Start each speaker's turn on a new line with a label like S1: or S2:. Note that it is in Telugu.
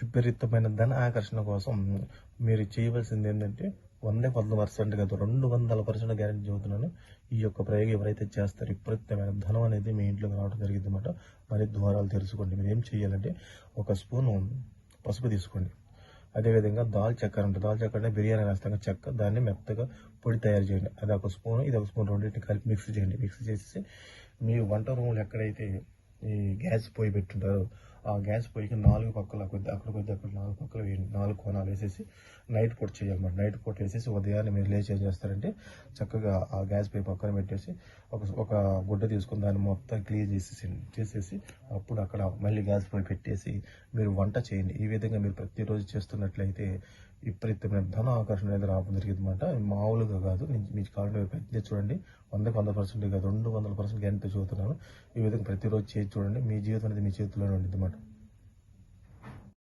S1: విపరీతమైన ధన ఆకర్షణ కోసం మీరు చేయవలసింది ఏంటంటే వందే వంద పర్సెంట్ కాదు రెండు వందల పర్సెంట్ గ్యారెంటీ చెబుతున్నాను. ఈ యొక్క ప్రయోగం ఎవరైతే చేస్తారు విపరీతమైన ధనం అనేది మీ ఇంట్లోకి రావడం జరిగింది అనమాట మరి ద్వారాలు తెలుసుకోండి మీరు ఏం చేయాలంటే ఒక స్పూను పసుపు తీసుకోండి. అదేవిధంగా దాల్ చక్కెర ఉంటుంది దాల్ చక్కెర అంటే బిర్యానీ రాస్తాం చెక్క దాన్ని మెత్తగా పొడి తయారు చేయండి. అది ఒక స్పూన్ ఇది ఒక స్పూన్ రెండింటిని కలిపి మిక్స్ చేయండి. మిక్స్ చేసి మీ వంట రూమ్లో ఎక్కడైతే ఈ గ్యాస్ పొయ్యి పెట్టుంటారు. ఆ గ్యాస్ పొయ్యికి నాలుగు పక్కల కొద్ది అక్కడ కొద్ది అక్కడ నాలుగు పక్కల నాలుగు కోణాలు వేసేసి నైట్ పూట చేయాలన్నమాట నైట్ పూట వేసేసి ఉదయాన్నే మీరు లేచి ఏం చేస్తారంటే చక్కగా ఆ గ్యాస్ పొయ్యి పక్కన పెట్టేసి ఒక ఒక గుడ్డ తీసుకుని దాన్ని మొత్తం క్లీన్ చేసేసి చేసేసి అప్పుడు అక్కడ మళ్ళీ గ్యాస్ పొయ్యి పెట్టేసి మీరు వంట చేయండి. ఈ విధంగా మీరు ప్రతిరోజు చేస్తున్నట్లయితే విపరీతమైన ధన ఆకర్షణ అనేది రావడం జరిగింది అనమాట మామూలుగా కాదు. నేను మీకు కావాలంటే ప్రయత్నం చూడండి. వందకు వంద పర్సెంట్ కాదు. రెండు వందల పర్సెంట్ గ్యారెంటీ చూస్తున్నాను ఈ విధంగా ప్రతిరోజు చేసి చూడండి మీ జీవితం అనేది మీ చేతిలోనే ఉంటుంది అన్నమాట.